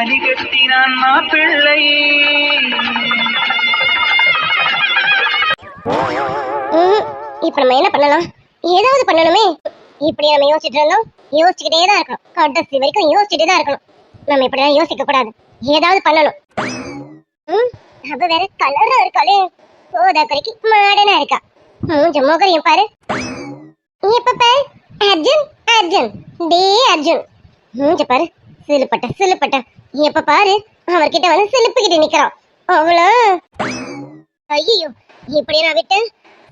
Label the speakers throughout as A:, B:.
A: மணப்பெண்ணை தாலி கட்டினான் மாப்பிள்ளை
B: இப்ப நம்ம என்ன பண்ணலாம்? ஏதாவது பண்ணணுமே. இப்படி நம்ம யோசிச்சுட்டு இருந்தோம். யோசிச்சுக்கிட்டே தான் இருக்கணும். கடைசி வரைக்கும் யோசிச்சுட்டே தான் இருக்கணும். நம்ம இப்படிலாம் யோசிக்க கூடாது. ஏதாவது பண்ணணும். ம், அவ வேற கலரா இருக்காளே. போதா குறைக்கு மாடனா இருக்கா. மூஞ்ச முகரையும் பாரு. இப்ப பாரு. அர்ஜுன் அர்ஜுன். டே அர்ஜுன். மூஞ்ச பாரு. சிலுப்பட்ட சிலுப்பட்ட. எப்ப பாரு? அவர்கிட்ட வந்து சிலுப்புக்கிட்டு நிக்கிறோம். அவ்வளோ? ஐயோ இப்படி நான் விட்டு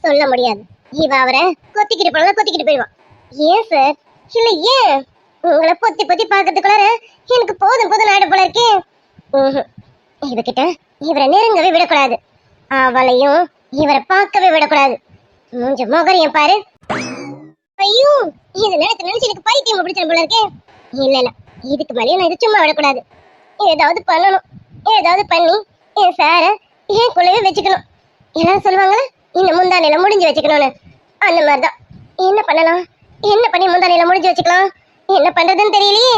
B: சொல்ல முடியாது. இவ அவரை கொத்திக்கிட்டு போனா கொத்திக்கிட்டு போயிடுவான் ஏன் சார்? இல்ல ஏன்? உங்களை பொத்தி பொத்தி பார்க்கறதுக்குள்ளார எனக்கு போதும் போதும் நாடு போல இருக்கே. இவகிட்ட இவரை நெருங்கவே விடக்கூடாது. அவளையும் இவரை பார்க்கவே விடக்கூடாது. மூஞ்ச முகரையும் பாரு. ஐயோ இது நினைச்சு நினைச்சு எனக்கு பைத்தியம் பிடிச்சிடும் போல இருக்கே. இல்ல இல்ல இதுக்கு மேலேயும் நான் இது சும்மா விடக்கூடாது. ஏதாவது பண்ணணும். ஏதாவது பண்ணி என் சாரை என் குள்ளவே வச்சுக்கணும். எல்லாரும் சொல்லுவாங்களே இந்த முந்தானையில முடிஞ்சு வச்சுக்கணும்னு. அந்த மாதிரி தான் என்ன பண்ணலாம்? என்ன பண்ணி முந்தானையில முடிஞ்சு வச்சுக்கலாம்? என்ன பண்றதுன்னு தெரியலையே.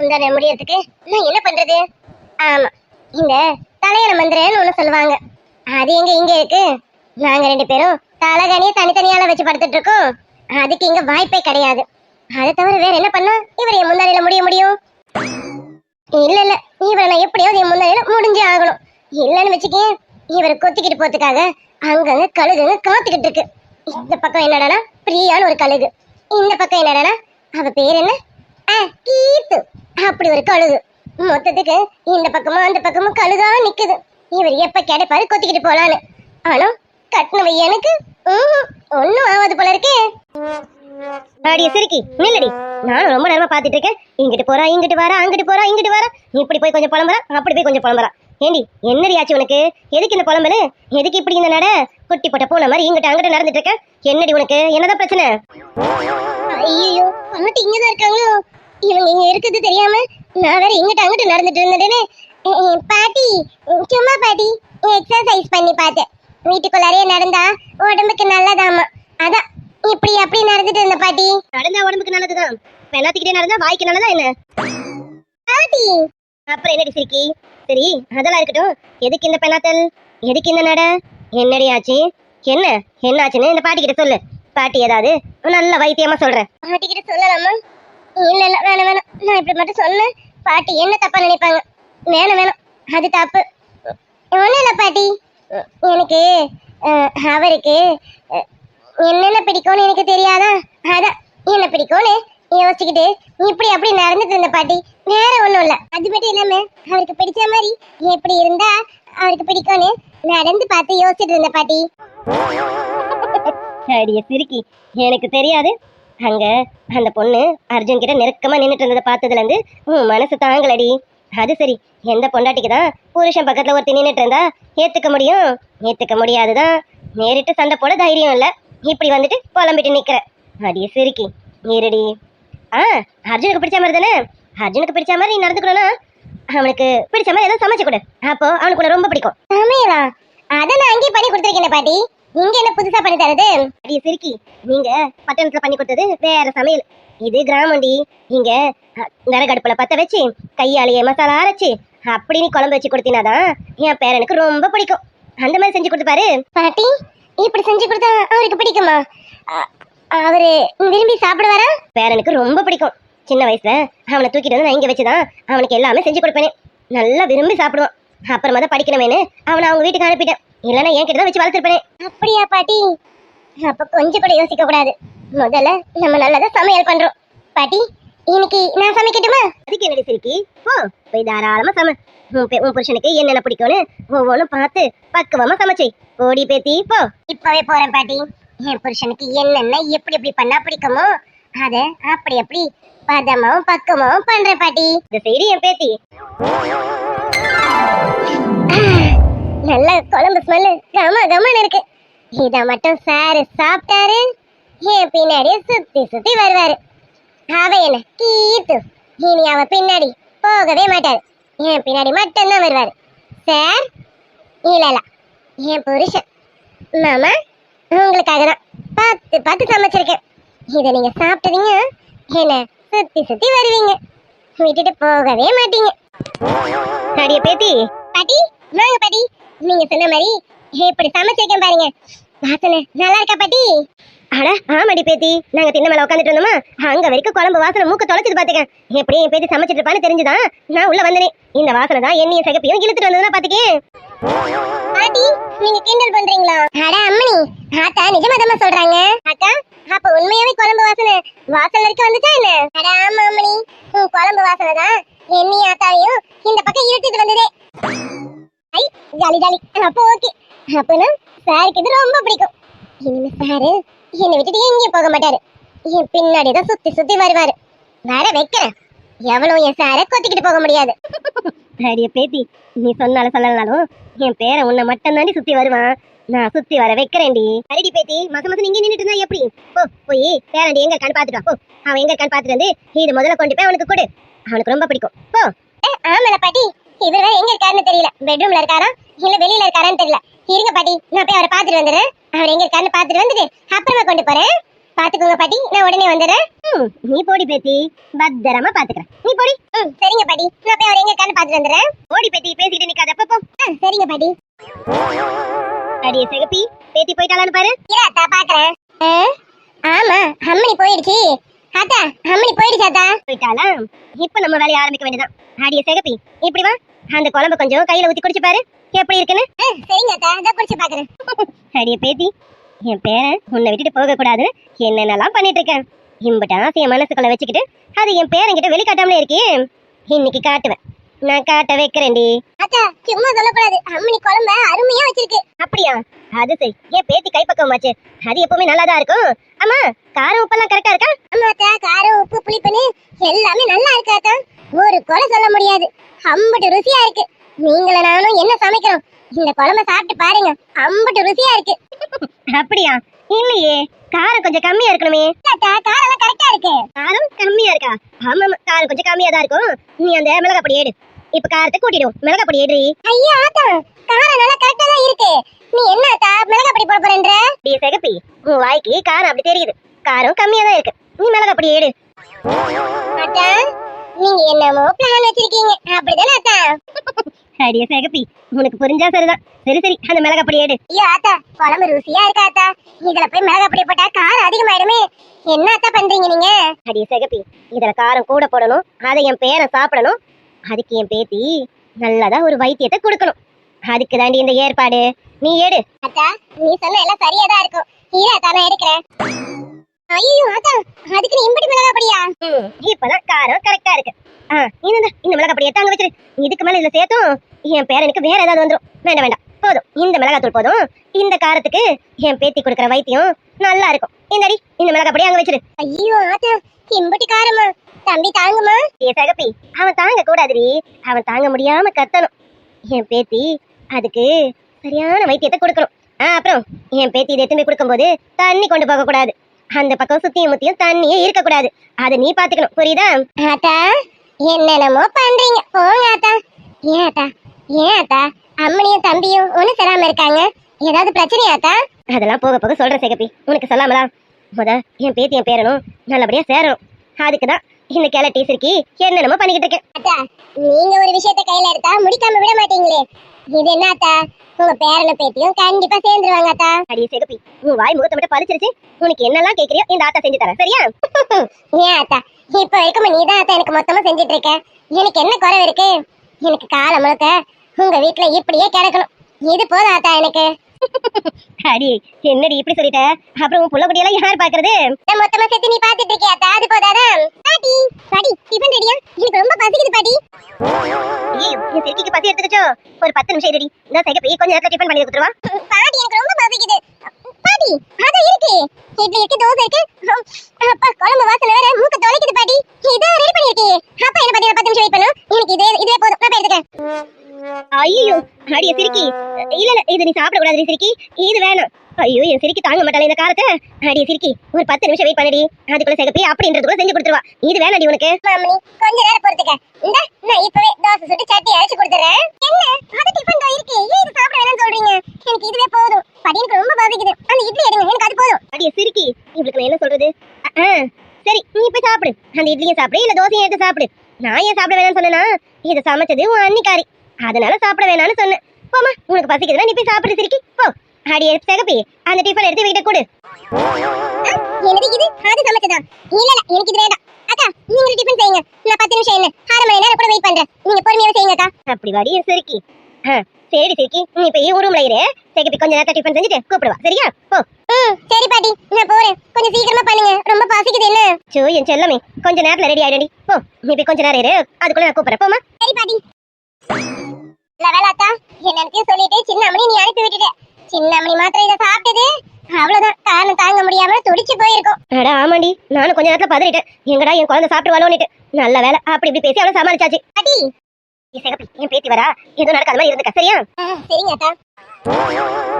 B: முந்தானை முடியறதுக்கு நான் என்ன பண்றது? ஆமா இந்த தலையில மந்திரன்னு ஒண்ணு சொல்லுவாங்க. அது எங்க இங்க இருக்கு? நாங்க ரெண்டு பேரும் தலகணியை தனித்தனியால வச்சு படுத்துட்டு இருக்கோம். அதுக்கு இங்க வாய்ப்பே கிடையாது. அதை தவிர வேற என்ன பண்ணா இவர் என் முந்தானையில இல்ல இல்ல. இவரை நான் எப்படியாவது என் முன்னாடியில முடிஞ்சே ஆகணும். இல்லன்னு வச்சுக்கேன் இவரை கொத்திக்கிட்டு போறதுக்காக அங்கங்க கழுகுங்க காத்துக்கிட்டு இருக்கு. இந்த பக்கம் என்னடானா பிரியான்னு ஒரு கழுகு. இந்த பக்கம் என்னடானா அவ பேர் என்ன? கீத்து. அப்படி ஒரு கழுகு. மொத்தத்துக்கு இந்த பக்கமும் அந்த பக்கமும் கழுகா நிக்குது. இவர் எப்ப கிடைப்பாரு கொத்திக்கிட்டு போலான்னு. ஆனா கட்டினவை எனக்கு ஒன்னும் ஒண்ணும் ஆகாது போல இருக்கே. அடிய சிரிக்கி. நில்லடி. நானும் ரொம்ப நேரமா பாத்துட்டு இருக்கேன் இங்கிட்டு போறா இங்கிட்டு வரா அங்கிட்டு போறா இங்கிட்டு வரா. இப்படி போய் கொஞ்சம் புலம்புறா அப்படி போய் கொஞ்சம் புலம்புறா. ஏண்டி என்னடி ஆச்சு உனக்கு? எதுக்கு இந்த புலம்பலு? எதுக்கு இப்படி இந்த நட? குட்டி போட்ட பூனை மாதிரி இங்கிட்ட அங்கிட்ட நடந்துட்டு இருக்க என்னடி உனக்கு? என்னதான் பிரச்சனை? ஐயோ பாட்டி இங்கதான் இருக்காங்களோ? இவங்க இங்க இருக்குது தெரியாம நான் வேற இங்கிட்ட அங்கிட்ட நடந்துட்டு இருந்தேனே. பாட்டி சும்மா பாட்டி எக்ஸசைஸ் பண்ணி பார்த்தேன். வீட்டுக்குள்ளாரே நடந்தா உடம்புக்கு நல்லதாமா. அதான் இப்படி அப்படி நடந்துட்டு இருந்த பாட்டி? நடந்தா உடம்புக்கு நல்லதுதான். எல்லாத்துக்கிட்டே நடந்தா வாய்க்கு நல்லதா என்ன? பாட்டி! அப்புறம் என்னடி சிரிக்கி? சரி அதெல்லாம் இருக்கட்டும். எதுக்கு இந்த பெண்ணாத்தல்? எதுக்கு இந்த நட? என்னடி ஆச்சு? என்ன? என்ன ஆச்சுன்னு இந்த பாட்டி கிட்ட சொல்லு. பாட்டி ஏதாவது நல்ல வைத்தியமா சொல்றேன் பாட்டி கிட்ட சொல்லலாமா? இல்ல இல்ல வேணாம் வேணாம். நான் இப்படி மட்டும் சொன்னேன். பாட்டி என்ன தப்பா நினைப்பாங்க? வேணாம் வேணாம். அது தப்பு. ஒண்ணும் இல்ல பாட்டி. எனக்கு அவருக்கு என்னென்ன பிடிக்கும்னு எனக்கு தெரியாதா? அதான் என்ன பிடிக்கும்னு யோசிச்சுக்கிட்டு இப்படி அப்படி நடந்துட்டு இருந்த பாட்டி வேற ஒண்ணும் இல்ல. அது மட்டும் இல்லாம அவருக்கு பிடிச்ச மாதிரி எப்படி இருந்தா அவருக்கு பிடிக்கும்னு நடந்து பார்த்து யோசிச்சுட்டு இருந்த பாட்டி. அடிய சிரிக்கி. எனக்கு தெரியாது. அங்க அந்த பொண்ணு அர்ஜுன் கிட்ட நெருக்கமா நின்னுட்டு இருந்ததை பார்த்ததுல இருந்து உன் மனசு தாங்கலடி. அது சரி. எந்த பொண்டாட்டிக்கு தான் புருஷன் பக்கத்துல ஒருத்தி நின்றுட்டு இருந்தா ஏத்துக்க முடியும். ஏத்துக்க முடியாதுதான். நேரிட்டு சண்டை போட தைரியம் இல்லை. இப்படி வந்துட்டு புலம்பிட்டு நிக்கிற. அடிய சிரிக்கி. இருடி ஆ அர்ஜுனுக்கு பிடிச்ச மாதிரி தானே? அர்ஜுனுக்கு பிடிச்ச மாதிரி நீ நடந்துக்கணும்னா அவனுக்கு பிடிச்ச மாதிரி ஏதோ சமைச்சு கொடு. அப்போ அவனுக்கு உன்னை ரொம்ப பிடிக்கும். சமையலா? அத நான் அங்கேயே பண்ணி கொடுத்துருக்கேன் பாட்டி. இங்க என்ன புதுசா பண்ணி தரது? அடிய சிரிக்கி. நீங்க பட்டணத்துல பண்ணி கொடுத்தது வேற சமையல். இது கிராமண்டி. இங்க அஹ், விறகடுப்புல பத்த வச்சு கையாலேயே மசாலா அரைச்சு அப்படி நீ குழம்பு வச்சு கொடுத்தினாதான் என் பேரனுக்கு ரொம்ப பிடிக்கும். அந்த மாதிரி செஞ்சு கொடுத்து பாரு. பாட்டி இப்படி செஞ்சு கொடுத்தா அவருக்கு பிடிக்குமா? அவரு விரும்பி சாப்பிடுவாரா? பேரனுக்கு ரொம்ப பிடிக்கும். சின்ன வயசுல அவனை தூக்கிட்டு வந்து நான் இங்க வச்சுதான் அவனுக்கு எல்லாமே செஞ்சு கொடுப்பேனே. நல்லா விரும்பி சாப்பிடுவான். அப்புறமா தான் படிக்கணுமேனு அவனை அவங்க வீட்டுக்கு அனுப்பிட்டேன். இல்லைன்னா என் கிட்ட தான் வச்சு வளர்த்துருப்பேனே. அப்படியா பாட்டி? அப்ப கொஞ்சம் கூட யோசிக்க கூடாது. முதல்ல நம்ம நல்லதா சமையல் பண்றோம். பாட்டி இன்னைக்கு நான் சமைக்கட்டுமா? அதுக்கு என்னடி சிரிக்கி? போ போய் தாராளமா சம. உன் புருஷனுக்கு என்னென்ன பிடிக்கும்னு ஒவ்வொன்றும் பார்த்து பக்குவமா சமைச்சை ஓடி பேத்தி போ. இப்பவே போறேன் பாட்டி. என் புருஷனுக்கு என்னென்ன எப்படி எப்படி பண்ணா பிடிக்குமோ அத அப்படி அப்படி பதமும் பக்கமும் பண்றேன் பாட்டி. இந்த சைடு என் பேத்தி. நல்ல குழம்பு ஸ்மெல்லு கம கமன்னு இருக்கு. இத மட்டும் சாரு சாப்பிட்டாரு. என் பின்னாடியே சுத்தி சுத்தி வருவாரு. அவ என்ன கீத்து. இனி அவ பின்னாடி போகவே மாட்டாரு. என் பின்னாடி மட்டும்தான் வருவாரு. சார் இல்ல இல்ல. என் புருஷன். மாமா உங்களுக்காக தான் பார்த்து பார்த்து சமைச்சிருக்கேன். இதை நீங்க சாப்பிட்டீங்க என்ன சுத்தி சுத்தி வருவீங்க. விட்டுட்டு போகவே மாட்டீங்க. அடிய பேத்தி. பாட்டி வாங்க பாட்டி. நீங்க சொன்ன மாதிரி இப்படி சமைச்சிருக்கேன் பாருங்க. வாசனை நல்லா இருக்கா பாட்டி? அட ஆமாடி பேத்தி. நாங்க திண்ண மேல உட்காந்துட்டு இருந்தோமா அங்க வரைக்கும் குழம்பு வாசனை மூக்க தொலைச்சது பாத்துக்கேன் எப்படி என் பேத்தி சமைச்சிட்டு இருப்பான்னு தெரிஞ்சுதான் நான் உள்ள வந்தனே. இந்த வாசனை தான் என்னையும் சகப்பியும் இழுத்துட்டு வந்ததுன்னா பாத்துக்கேன் பாட்டி நீங்க கிண்டல் பண்றீங்களா? அட அம்மனி ஆத்தா நிஜமாதமா சொல்றாங்க. அக்கா அப்ப உண்மையாவே குழம்பு வாசனை வாசல் வரைக்கும் வந்துச்சா என்ன? அட ஆமா அம்மனி உன் குழம்பு வாசனை தான் என்னையும் ஆத்தாவையும் இந்த பக்கம் இழுத்துட்டு வந்ததே. ஐ ஜாலி ஜாலி. அப்போ ஓகே அப்பனா சாருக்கு இது ரொம்ப பிடிக்கும். இனிமே சாரு என்னை விட்டுட்டு எங்கேயும் போக மாட்டாரு. என் பின்னாடி தான் சுத்தி சுத்தி வருவாரு. வர வைக்கிறேன் எவ்வளவு என் சார கொத்திக்கிட்டு போக முடியாது. அடிய பேத்தி. நீ சொன்னாலும் சொல்லலனாலும் என் பேரை உன்னை மட்டும் தாண்டி சுத்தி வருவான். நான் சுத்தி வர வைக்கிறேன்டி. அடிடி பேத்தி. மச மசம் இங்கே நின்னுட்டு இருந்தா எப்படி? போ போய். பேரண்டி எங்க கண் பாத்துட்டு போ. அவன் எங்க கண் பாத்துட்டு வந்து இது முதல்ல கொண்டு போய் அவனுக்கு கொடு. அவனுக்கு ரொம்ப பிடிக்கும். போ. ஆமால பாட்டி. இவர் எங்க இருக்காருன்னு தெரியல. பெட்ரூம்ல இருக்காரா? இல்ல வெளியில இருக்காரான்னு தெரியல. இருங்க பாட்டி. நான் போய் அவரை பாத்துட்டு வந்துடுறேன். அவர் எங்க இருக்காருன்னு பாத்துட்டு வந்துட்டு அப்புறமா கொண்டு போறேன். பாத்துக்கோங்க பாட்டி. நான் உடனே வந்துடுறேன். நீ போடி பேத்தி. பத்திரமா பாத்துக்கிறேன் நீ போடி. ம், சரிங்க பாட்டி. நான் போய் அவர் எங்க இருக்காருன்னு பாத்துட்டு வந்துடுறேன். ஓடி பேத்தி பேசிட்டு நிக்காத. போ, போ. ஆ, சரிங்க பாட்டி. அடியே சிகப்பி பேத்தி போயிட்டாளான்னு பாரு. இராத்தா பாக்குறேன் ஆமா அம்மனி போயிடுச்சு. அத்தா அம்மனி போயிடுச்சு அத்தா. போயிட்டாளா இப்ப நம்ம வேலைய ஆரம்பிக்க வேண்டியதான் அடியே சிகப்பி இப்படி வா. அந்த குழம்பு கொஞ்சம் கையில ஊத்தி குடிச்சு பாரு. எப்படி இருக்குன்னு? சரிங்க அத குடிச்சு பாக்குறேன். அடியே பேத்தி என் பேரன் உன்னை விட்டுட்டு போக கூடாது என்னென்னலாம் பண்ணிட்டு இருக்கேன் இம்பட்ட ஆசைய மனசுக்குள்ள வச்சுக்கிட்டு அது என் பேரன் கிட்ட வெளிக்காட்டாமலே இருக்கே இன்னைக்கு காட்டுவேன். நான் காட்ட வைக்கிறேன்டி. அத்தா சும்மா சொல்லக்கூடாது. அம்மனி குழம்ப அருமையா வச்சிருக்கு. அப்படியா? அது சரி. என் பேத்தி கைப்பக்கம் வச்சு அது எப்பவுமே நல்லா தான் இருக்கும். ஆமா காரம் உப்பெல்லாம் கரெக்டா இருக்கா? ஆமா அத்தா காரம் உப்பு புளிப்புன்னு எல்லாமே நல்லா இருக்கு அத்தா ஒரு குறை சொல்ல முடியாது. அம்பட்டு ருசியா இருக்கு. நீங்கள நானும் என்ன சமைக்கிறோம் இந்த குழம்ப சாப்பிட்டு பாருங்க. அம்பட்டு ருசியா இருக்கு. அப்படியா? இல்லையே. காரம் கொஞ்சம் கம்மியா இருக்கணுமே. காரம் கரெக்டா இருக்கு. காரம் கம்மியா இருக்கா? ஆமா காரம் கொஞ்சம் கம்மியா தான் இருக்கும். நீ அந்த மிளகா பொடி எடு. இப்ப காரத்தை கூட்டிடும் மிளகா பொடி எடுறி ஐயா ஆத்தா காரம் நல்லா கரெக்டா தான் இருக்கு. நீ என்ன ஆத்தா மிளகா பொடி போட போறேன்ற? நீ சகப்பி. உன் வாய்க்கு காரம் அப்படி தெரியுது. காரம் கம்மியா தான் இருக்கு. நீ மிளகா பொடி எடு. அத்தா நீங்க என்னமோ பிளான் வச்சிருக்கீங்க? அப்படிதானே அத்தா. அடிய சகப்பி உனக்கு புரிஞ்சா சரிதான். சரி சரி அந்த மிளகா பொடி எடு. ஐயோ ஆத்தா குழம்பு ருசியா இருக்கா ஆத்தா இதுல போய் மிளகா பொடி போட்டா காரம் அதிகமாயிடுமே. என்ன அத்தா பண்றீங்க நீங்க? அடிய சகப்பி இதுல காரம் கூட போடணும் அதை என் பேரன் சாப்பிடணும். அதுக்கு என் பேத்தி நல்லதா ஒரு வைத்தியத்தை கொடுக்கணும். அதுக்கு தாண்டி இந்த ஏற்பாடு. நீ எடு. அத்தா நீ சொன்ன எல்லாம் சரியா தான் இருக்கும். இரு அத்தா நான் எடுக்கிறேன். ஐயோ அத்தா அதுக்கு நீ இம்படி மிளகா பொடியா? இப்பதான் காரம் கரெக்டா இருக்கு. ஆ இந்த இந்த மிளகா பொடியை தாங்க வச்சிரு. இதுக்கு மேல இதுல சேர்த்தும் என் பேரனுக்கு வேற ஏதாவது வந்துரும். வேண்டாம் வேண்டாம். போதும். இந்த மிளகாத்தூள் போதும். இந்த காரத்துக்கு என் பேத்தி கொடுக்குற வைத்தியம் நல்லா இருக்கும். இந்தடி இந்த மிளகா பொடி அங்க வச்சிரு. ஐயோ ஆத்தா இம்பட்டி காரமா? தம்பி தாங்குமா? ஏ சகப்பி அவன் தாங்க கூடாதுடி. அவன் தாங்க முடியாம கத்தணும். என் பேத்தி அதுக்கு சரியான வைத்தியத்தை கொடுக்கணும். அப்புறம் என் பேத்தி இதை எடுத்துன்னு போய் கொடுக்கும்போது தண்ணி கொண்டு போக கூடாது அந்த பக்கம் சுத்தியும் முத்தியும் தண்ணியே இருக்க கூடாது அதை நீ பாத்துக்கணும். புரியுதா? ஆத்தா என்னென்னமோ பண்றீங்க. போங்க ஆத்தா. ஏன் ஆத்தா? ஏன் ஆத்தா? அம்மனியும் தம்பியும் ஒண்ணு தராம இருக்காங்க. ஏதாவது பிரச்சனையாத்தா அதெல்லாம் போக போக சொல்ற சேகப்பி. உனக்கு சொல்லாமலா? முத என் பேத்தி என் பேரனும் நல்லபடியா சேரணும். அதுக்குதான் இந்த கிளை டீச்சருக்கு என்னென்னமோ பண்ணிக்கிட்டு இருக்கேன். அத்தா நீங்க ஒரு விஷயத்த கையில எடுத்தா முடிக்காம விட மாட்டீங்களே. இது என்ன அத்தா? உங்க பேரனும் பேத்தியும் கண்டிப்பா சேர்ந்துருவாங்க அத்தா. அடியே சேகப்பி உன் வாய் முகத்தை மட்டும் பறிச்சிருச்சு உனக்கு என்னெல்லாம் கேக்குறியோ இந்த ஆத்தா செஞ்சு தரேன் சரியா? ஏன் அத்தா? இப்ப வரைக்கும் நீ தான் அத்தா எனக்கு மொத்தமா செஞ்சிட்டு இருக்க. எனக்கு என்ன குறை இருக்கு? எனக்கு காலம் முழுக்க உங்க வீட்டுல இப்படியே கிடக்கணும். இது போதும் ஆத்தா எனக்கு. அடி என்னடி இப்படி சொல்லிட்ட? அப்புறம் உன் புள்ள குட்டியெல்லாம் யார் பாக்குறது? மொத்தமா சேர்த்து நீ பாத்துட்டு இருக்கியா அது போதாதா? ஒரு பத்து நிமிஷம் இருடி. இந்த சைக்க போய் கொஞ்சம் நேரத்துல டிபன் பண்ணி கொடுத்துருவா. பாட்டி எனக்கு ரொம்ப பசிக்குது. பாட்டி அது இருக்கு. இட்லி இருக்கு தோசை இருக்கு. அப்பா குழம்பு வாசனை வேற மூக்க தொலைக்குது பாட்டி. இதோ ரெடி பண்ணிருக்கே அப்பா என்ன பாட்டி பத்து நிமிஷம் வெயிட் பண்ணு எனக்கு இதே இதே போதும். நான் எடுத்துக்கிறேன். ஐயோ அடிய சிரிக்கி. இல்ல இல்ல இது நீ சாப்பிட கூடாது சிரிக்கி. இது வேணாம். ஐயோ என் சிரிக்கி தாங்க மாட்டாளே இந்த காரத்தை அடிய சிரிக்கி ஒரு பத்து நிமிஷம் வெயிட் பண்ணடி. அதுக்குள்ள சிகப்பி அப்படின்றதுக்குள்ள செஞ்சு கொடுத்துருவா. இது வேணாடி உனக்கு. மாமி கொஞ்ச நேரம் பொறுத்துக்க. இந்த நான் இப்பவே தோசை சுட்டு சட்டி அரைச்சு கொடுத்துறேன். என்ன? அது டிஃபன் தான் இருக்கு. ஏன் இது சாப்பிட வேணாம்னு சொல்றீங்க? எனக்கு இதுவே போதும். படி எனக்கு ரொம்ப பாதிக்குது. அந்த இட்லி எடுங்க எனக்கு அது போதும். அடிய சிரிக்கி இவளுக்கு நான் என்ன சொல்றது. சரி நீ போய் சாப்பிடு. அந்த இட்லியும் சாப்பிடு இல்ல தோசையும் எடுத்து சாப்பிடு. நான் ஏன் சாப்பிட வேணாம்னு சொன்னேன்னா இது சமைச்சது உன் அன்னிக்காரி. அதனால சாப்பிட வேணாம்னு சொன்னேன். போமா உனக்கு பசிக்குதுன்னா நீ போய் சாப்பிட்டு சிரிக்கி. போ. அடி எடுத்து அந்த டிஃபன் எடுத்து வீட்டை கொடு. எனக்கு இது? அது சமைச்சதா? இல்ல இல்ல எனக்கு இது வேண்டாம். அக்கா நீங்க டிஃபன் செய்யுங்க. நான் பத்து நிமிஷம் என்ன அரை மணி நேரம் கூட வெயிட் பண்றேன். நீங்க பொறுமையா செய்யுங்க அக்கா. அப்படி வாடி சிரிக்கி. சரி சிரிக்கி. நீ ரூம்ல இரு. சிகப்பி கொஞ்ச நேரத்தை டிஃபன் செஞ்சுட்டு கூப்பிடுவா. சரியா? போ. ம் சரி பாட்டி நான் போறேன். கொஞ்சம் சீக்கிரமா பண்ணுங்க. ரொம்ப பசிக்குது என்ன? சோ என் செல்லமே கொஞ்ச நேரத்துல ரெடி ஆயிடுடி போ நீ போய் கொஞ்ச நேரம் இரு. அதுக்குள்ள நான் கூப்பிடுறேன். போமா சரி பாட்டி. என்னன்னு சொல்லிட்டு சின்னமணி நீ அனுப்பி விட்டுட்ட. சின்னமணி மாத்திரம் இதை சாப்பிட்டது? அவ்வளவுதான். காரணம் தாங்க முடியாம துடிச்சு போயிருக்கும். அட ஆமாண்டி. நானும் கொஞ்ச நேரத்துல பதறிட்டேன். எங்கடா என் குழந்தை சாப்பிடுவாளோன்னுட்டு. நல்ல வேலை அப்படி இப்படி பேசி அவளை சமாளிச்சாச்சு. ஏ சிகப்பி என் பேத்தி வரா? எதுவும் நடக்காத மாதிரி இருந்துக்க சரியா? சரிங்க அத்தா.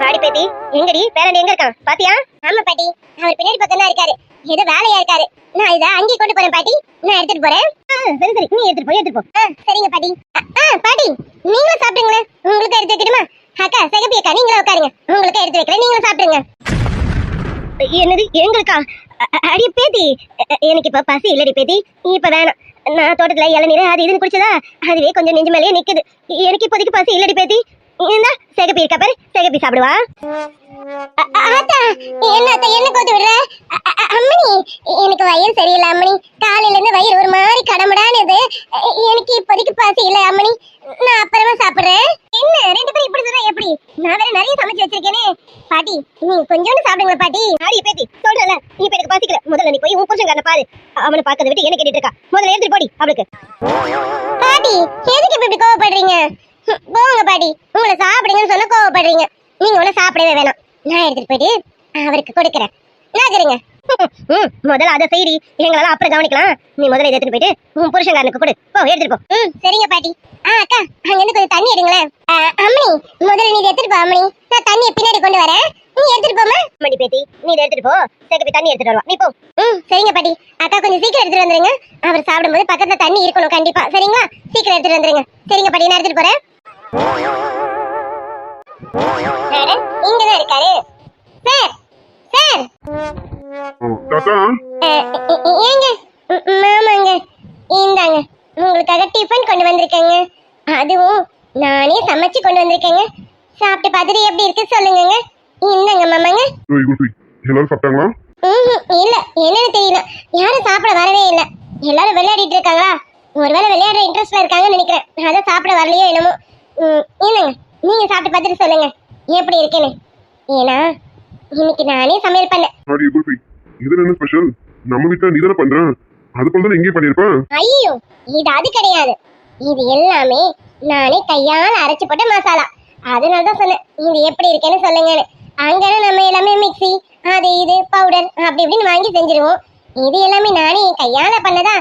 B: வாடி பேத்தி எங்கடி? பேரண்டி எங்க இருக்கான்? பாத்தியா? ஆமா பாட்டி. அவர் பின்னாடி பக்கம் தான் இருக்காரு. ஏதோ வேலையா இருக்காரு. நான் இத அங்கே கொண்டு போறேன் பாட்டி. நான் எடுத்துட்டு போறேன். சரி சரி. நீ எடுத்துட்டு போய் எடுத்துட்டு போ. சரிங்க பாட்டி. பாட்டி. நீங்களும் சாப்பிடுங்களேன். உங்களுக்கு எடுத்து வைக்கணுமா அக்கா சிகப்பி அக்கா நீங்களும் உட்காருங்க. உங்களுக்கு எடுத்து வைக்கிறேன். நீங்களும் சாப்பிடுங்க. என்னது? எங்களுக்கா? அடி பேத்தி. எனக்கு இப்ப பசி இல்லடி பேத்தி. இப்ப வேணாம். நான் தோட்டத்துல இளநீர் அது இதுன்னு குடிச்சதா? அதுவே கொஞ்சம் நெஞ்சு மேலேயே நிக்குது. எனக்கு இப்போதைக்கு பசி இல்லடி பேத்தி. இந்த சிகப்பி இருக்கா பாரு சிகப்பி சாப்பிடுவா. ஆத்தா என்ன அத்தா என்ன கோத்து விடுற? அ- அ- அ- அம்மணி எனக்கு வயிறு சரியில்லை அம்மணி. காலையில இருந்து வயிறு ஒரு மாதிரி கடமுடானுது எனக்கு இப்போதைக்கு பசி இல்ல அம்மணி. நான் அப்புறமா சாப்பிடுறேன். என்ன ரெண்டு பேரும் இப்படி சொன்னா எப்படி? நான் வேற நிறைய சமைச்சு வச்சிருக்கேனே. பாட்டி நீ கொஞ்சோண்டு சாப்பிடுங்க பாட்டி. ஆடி பேத்தி சொல்றல நீ இப்ப எனக்கு பசிக்கல. முதல்ல நீ போய் உன் புருஷன் பாரு. அவனை பார்க்கறத விட்டு என்ன கேட்டுட்டு இருக்கா? முதல்ல எடுத்துட்டு போடி அவளுக்கு. பாட்டி எதுக்கு இப்ப இப்படி கோவப்படுறீங்க? போங்க பாட்டி உங்களை சாப்பிடுங்கன்னு சொன்னா கோவப்படுறீங்க. நீங்க ஒண்ணு சாப்பிடவே வேணாம். நான் எடுத்துட்டு போயிட்டு அவருக்கு கொடுக்கறேன். நகருங்க ம் முதல்ல அதை செய்டி எங்களால அப்புறம் கவனிக்கலாம். நீ முதல்ல இதை எடுத்துட்டு போயிட்டு உன் புருஷன்காரனுக்கு கொடு போ எடுத்துட்டு போ. ம் சரிங்க பாட்டி. ஆ அக்கா அங்க இருந்து கொஞ்சம் தண்ணி எடுங்களேன். அம்மணி முதல்ல நீ எடுத்துட்டு போ அம்மணி. நான் தண்ணியை பின்னாடி கொண்டு வரேன். நீ எடுத்துட்டு போமா மடி பேத்தி நீ இதை எடுத்துட்டு போ. சேகப்பி தண்ணி எடுத்துட்டு வருவா நீ போ. ம் சரிங்க பாட்டி. அக்கா கொஞ்சம் சீக்கிரம் எடுத்துட்டு வந்துருங்க. அவர் சாப்பிடும்போது பக்கத்துல தண்ணி இருக்கணும் கண்டிப்பா. சரிங்களா? சீக்கிரம் எடுத்துட்டு வந்துருங்க. சரிங்க பாட்டி நான் எடுத்துட்டு போறேன். மேடம் இங்கதான் இருக்காரு. Sir sir.
C: ஓ, தாத்தா
B: அஹ், எ- எ- ஏங்க? ம், மாமாங்க இந்தாங்க. உங்களுக்காக டிஃபன் கொண்டு வந்திருக்கேங்க. அதுவும் நானே சமைச்சு கொண்டு வந்திருக்கேங்க. சாப்பிட்டு பார்த்துட்டு எப்படி இருக்கு சொல்லுங்கங்க. இந்தாங்க மாமாங்க.
C: எல்லாரும் சாப்பிட்டாங்களா?
B: இல்ல. என்னன்னு தெரியல. யாரும் சாப்பிட வரவே இல்ல. எல்லாரும் விளையாடிட்டு இருக்காங்களா? ஒருவேளை விளையாடுற இன்ட்ரெஸ்ட்ல இருக்காங்கன்னு நினைக்கிறேன். அதான் சாப்பிட வரலையோ என்னமோ. என்னங்க நீங்க சாப்பிட்டு பார்த்துட்டு சொல்லுங்க. எப்படி இருக்குன்னு. ஏன்னா இன்னைக்கு நானே சமையல் பண்ணேன்
C: இதுல என்ன ஸ்பெஷல் நம்ம வீட்டுல நீ தானே பண்ற? அது போல தானே இங்கேயும் பண்ணிருப்பேன்
B: ஐயோ இது அது கிடையாது. இது எல்லாமே நானே கையால அரைச்சு போட்ட மசாலா. அதனால தான் சொன்னேன் இது எப்படி இருக்குன்னு சொல்லுங்கன்னு. அங்கே நம்ம எல்லாமே மிக்ஸி அது இது பவுடர் அப்படி இப்படின்னு வாங்கி செஞ்சிருவோம். இது எல்லாமே நானே என் கையால பண்ணதா?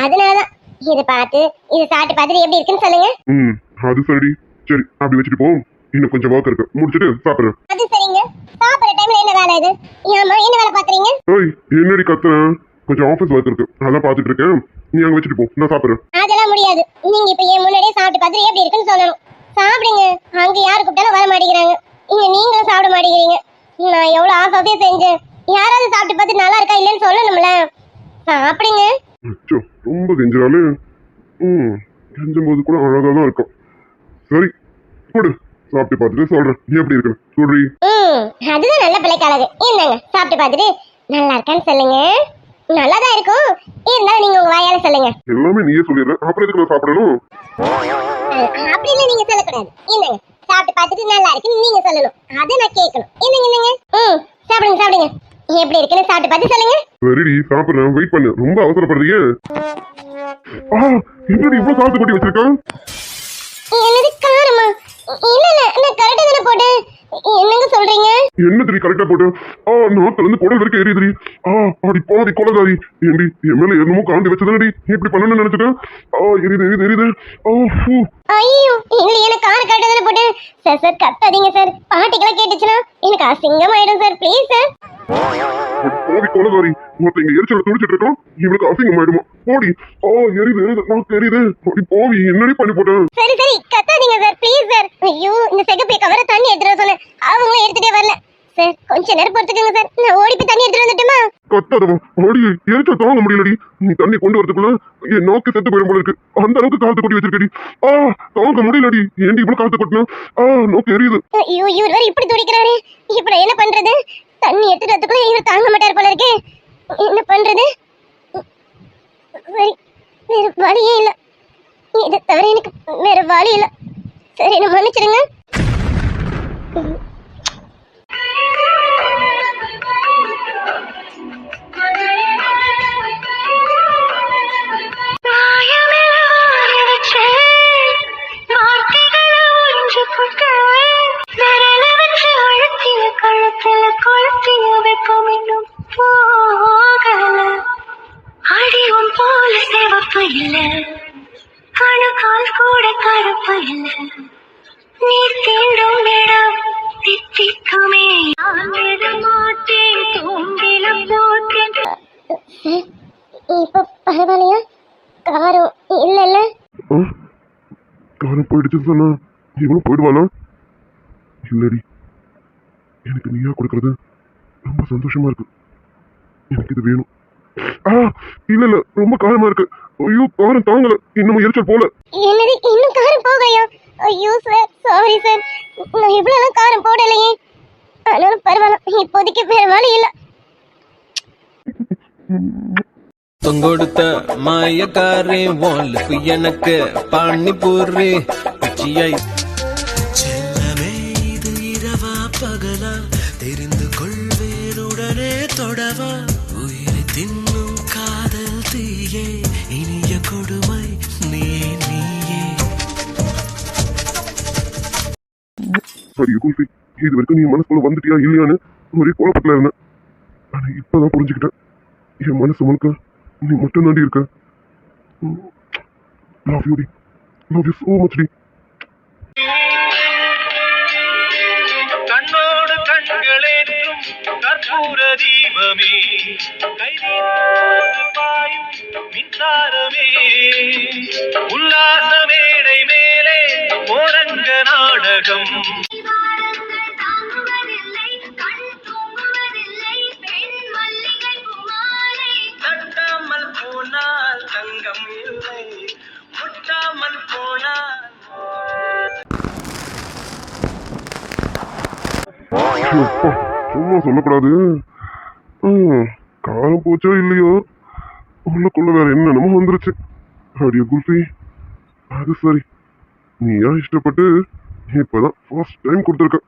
B: அதனால தான். இது பார்த்து இது சாப்பிட்டு பார்த்துட்டு எப்படி இருக்குன்னு சொல்லுங்க.
C: ம். அது சரி சரி அப்படி வச்சுட்டு போ. இன்னும் கொஞ்சம் ஒர்க் இருக்கு. முடிச்சிட்டு சாப்பிடுறேன்.
B: அது சரிங்க. சாப்பிட்ற டைம்ல என்ன வேலை இது? ஏமா என்ன வேலை பாக்குறீங்க
C: ஏய் என்னடி கத்துறேன் கொஞ்சம் ஆஃபீஸ் ஒர்க் இருக்கு. அதான் பார்த்துட்டு இருக்கேன். நீ அங்க வச்சுட்டு போ. நான் சாப்பிடுறேன்.
B: அதெல்லாம் முடியாது. நீங்க இப்ப என் முன்னாடியே சாப்பிட்டு பார்த்துட்டு எப்படி இருக்குன்னு சொல்லணும். சாப்பிடுங்க. அங்க யாரு கூப்பிட்டாலும் வர மாட்டேங்கிறாங்க. இங்க நீங்களும் சாப்பிட மாட்டேங்கிறீங்க. நான் எவ்வளவு ஆசாசையா செஞ்சேன். யாராவது சாப்பிட்டு பார்த்து நல்லா இருக்கா இல்லைன்னு சொல்லணும்ல. சாப்பிடுங்க.
C: ரொம்ப கெஞ்சினாலே ம் கெஞ்சும் போது கூட அழகா தான் இருக்கும் சரி கொடு. சாப்பிட்டு பார்த்துட்டு சொல்றேன். நீ எப்படி இருக்கணும் சொல்றி?
B: ம் அதுதான் நல்ல பிள்ளைக்கு அழகு இந்தாங்க சாப்பிட்டு பார்த்துட்டு நல்லா இருக்கான்னு சொல்லுங்க. நல்லா தான் இருக்கும். இருந்தாலும் நீங்க உங்க வாயால சொல்லுங்க.
C: எல்லாமே நீயே சொல்லிடுற. அப்புறம் எதுக்கு நான் சாப்பிடணும்?
B: அப்படி இல்லை நீங்க சொல்லக்கூடாது. இந்தாங்க சாப்பிட்டு பார்த்துட்டு நல்லா இருக்குன்னு நீங்க சொல்லணும். அதை நான் கேட்கணும். என்னங்க என்னங்க ம் சாப்பிடுங்க சாப்பிடுங்க. எப்படி இருக்குன்னு சாப்பிட்டு பார்த்து சொல்லுங்க.
C: சரிடி சாப்பிடுறேன் வெயிட் பண்ணு. ரொம்ப அவசரப்படுறீங்க. ஆ என்னடி இவ்வளவு சாப்பிட்டு கொட்டி வச்சிருக்கான்
B: என்னது காரமா இல்ல நான் கரெக்டா தானே போட்டேன். என்னங்க சொல்றீங்க?
C: என்ன திரி கரெக்டா போட்டு? ஆ நாட்டுல இருந்து குடல் வரைக்கும் எரியுதுடி ஆ அடி போதி கொலகாரி ஏண்டி என் மேல என்னமோ காண்டி வச்சதானடி இப்படி பண்ணணும்னு நினைச்சிட்டேன் ஆ எரியுது எரியுது எரியுது. ஆ ஃபூ.
B: ஐயோ இல்ல எனக்கு கார கரெக்டா போட்டேன் சார் சார் கத்தாதீங்க சார் பாட்டிக்கெல்லாம் கேட்டுச்சுன்னா எனக்கு அசிங்கம் ஆயிடும் சார் ப்ளீஸ் சார்
C: கொலகாரி ஒருத்தன் இங்க எரிச்சல துடிச்சிட்டு இருக்கோம். இவளுக்கு அசிங்கம் ஆயிடுமா போடி. ஆ எரியுது எரியுது. நான் தெரியுது. அடி போவி என்னடி பண்ணி போட்டேன்
B: சரி சரி. கத்தாதீங்க சார் ப்ளீஸ் சார் ஐயோ இந்த செகப்பை கவர தண்ணி எடுத்துட்டு வர சொன்னேன். அவங்களும் எடுத்துட்டே வரல. சார் கொஞ்ச நேரம் பொறுத்துக்கோங்க சார். நான் ஓடி போய் தண்ணி எடுத்துட்டு வந்துட்டுமா
C: கத்தாதவா? அடி எரிச்சல் தாங்க முடியலடி. நீ தண்ணி கொண்டு வரதுக்குள்ள என் நோக்கு செத்து போயிடும் போல இருக்கு. அந்த அளவுக்கு காத்து கொட்டி வச்சிருக்கடி. ஆ தாங்க முடியலடி. ஏன்டி இவ்வளவு காத்து கொட்டினா? ஆ நோக்கு எரியுது.
B: ஐயோ இவர் வேற இப்படி துடிக்கிறாரு. இப்ப நான் என்ன பண்றது? தண்ணி எடுத்துட்டு வரதுக்குள்ள இவர் தாங்க மாட்டார் போல இருக்கு. என்ன பண்றது? வேற- வழியே இல்ல. இதை தவிர எனக்கு வேற வழி இல்ல. சரி என்ன மன்னிச்சிடுங்க.
D: அடிவும் போல சிவப்பு இல்ல கணுக்கால் கூட கருப்பு இல்லை
C: போயிடுச்சுன்னு சொன்னா இவனும் போயிடுவாளா? இல்லடி. எனக்கு நீயா கொடுக்கறது ரொம்ப சந்தோஷமா இருக்கு. எனக்கு இது வேணும். ஆ இல்ல இல்ல ரொம்ப காரமா இருக்கு. ஐயோ காரம் தாங்கல. இன்னும் எரிச்சல் போல.
B: என்னது இன்னும் காரம் போகையா ஐயோ சார் சாரி சார் நான் இவ்வளவு காரம் போடலையே. ஆனாலும் பரவாயில்ல இப்போதைக்கு வேற வழி இல்லை.
E: தொங்கொடுத்த மாயக்காரே வால்ப்பு எனக்கு பானிபூரி பிச்சியாய் செல்லமே இது இரவா பகலா? தெரிந்து கொள்வேனுடனே தொடவா? உயிரை தின்னும் காதல் தீயே. இனிய கொடுமை நீயே நீயே.
C: சரி இது வரைக்கும் நீ மனசுக்குள்ள வந்துட்டியா இல்லையான்னு ஒரே குழப்பத்துல இருந்தேன். ஆனா இப்பதான் புரிஞ்சுக்கிட்டேன். என் மனசு முழுக்க நீ மட்டும் தாண்டி இருக்க. லவ் யூ டி லவ் யூ ஸோ மச் டி
A: கண்ணோடு கண்களேற்றும் கற்பூர தீபமே. கைதீர்த்து பாயும் மின்சாரமே. உல்லாச மேடை மேலே ஓரங்க நாடகம். போனால் தங்கம் இல்லை. முட்டாமல் போனால்.
C: சும்மா சொல்லக்கூடாது. காலம் போச்சோ இல்லையோ? உள்ளுக்குள்ள வேற என்னென்னமோ வந்துருச்சு. அப்படியே குல்ஃபி. அது சரி. நீ ஏன் இஷ்டப்பட்டு இப்பதான் ஃபர்ஸ்ட் டைம் கொடுத்துருக்க.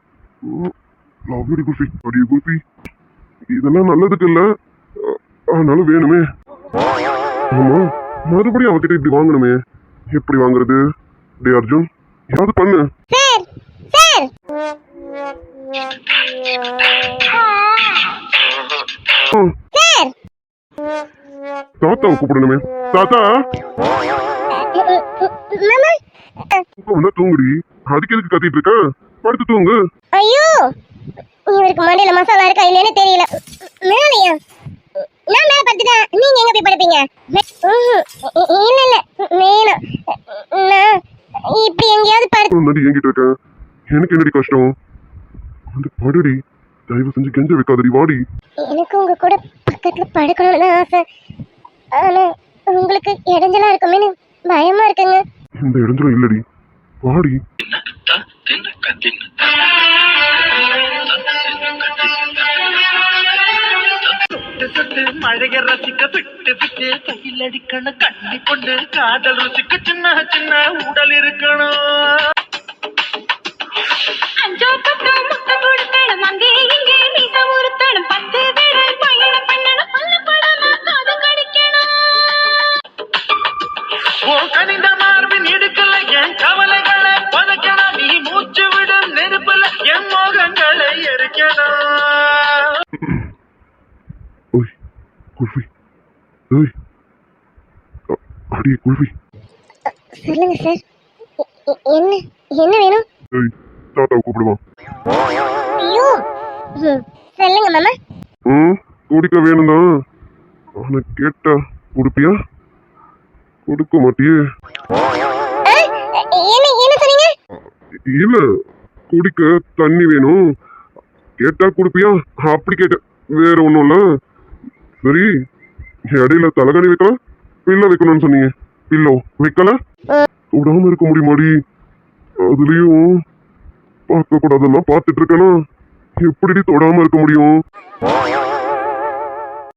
C: லவ் குல்ஃபி. அப்படியே குல்ஃபி. இதெல்லாம் நல்லதுக்கு இல்ல. அதனால வேணுமே. ஆமா மறுபடியும் அவகிட்ட இப்படி வாங்கணுமே. எப்படி வாங்குறது? டே அர்ஜுன் ஏதாவது பண்ணு.
B: Sir sir. சார்.
C: தாத்தாவை கூப்பிடணுமே. தாத்தா. வந்தா தூங்குடி. அதுக்கு எதுக்கு கத்திட்டு இருக்க? படுத்து தூங்கு.
B: ஐயோ இவருக்கு மண்டையில மசாலா இருக்கா இல்லைன்னு தெரியல. மேலையா? நான் மேல படுத்துட்டேன் நீங்க எங்க போய் படுப்பீங்க. இல்ல இல்ல வேணாம் நான் இப்படி எங்கேயாவது படு
C: முன்னாடி என்கிட்ட இருக்க எனக்கு என்னடி கஷ்டம் வந்து படுடி தயவு செஞ்சு கெஞ்ச வைக்காதடி வாடி
B: எனக்கு உங்க கூட பக்கத்துல படுக்கணும்னு தான் ஆசை ஆனா உங்களுக்கு இடைஞ்சலா இருக்குமேனு பயமா இருக்குங்க
C: இந்த இடத்துல இல்லடி வாடி
A: சுட்டு சுட்டு மழைய ரசிக்க விட்டு விட்டு கையில் அடிக்கணும் கண்ணி கொண்டு காதல் ருசிக்க சின்ன சின்ன உடல் இருக்கணும்.
D: அஞ்சோ பத்தோ முட்டை கொடுத்தடம் அங்கே இங்கே மீச உறுத்தடம் பத்து விரல் பயணம் பண்ணணும் பல்ல படாம காது கடிக்கணும்.
A: ஓ கனிந்த மார்பின் இடுக்கல என் கவலைகளை புதைக்கணும் நீ மூச்சு விடும் நெருப்புல என் மோகங்களை எரிக்கணும்
C: ஓய் குல்ஃபி ஓய் அ- அடியே குல்ஃபி
B: சொல்லுங்க சார். என்ன என்ன வேணும்?
C: ஏய் தாத்தாவை கூப்பிடுவான்
B: ஐயோ சொல்லுங்க மாமா.
C: ம் குடிக்க வேணும் தான் ஆனா கேட்டா குடுப்பியா? கொடுக்க மாட்டியே.
B: என்ன என்ன சொன்னீங்க?
C: இல்ல குடிக்க தண்ணி வேணும். கேட்டா குடுப்பியா? அப்படி கேட்டேன். வேற ஒண்ணும் இல்ல. சரி இடையில தலகாணி வைக்கலாம். பில்ல வைக்கணும்னு சொன்னீங்க. பில்லோ? வைக்கல? தொடாம இருக்க முடியுமாடி? அதுலயும் பார்க்க கூடாதெல்லாம் பார்த்துட்டு இருக்கேனா? எப்படிடி தொடாம இருக்க முடியும்?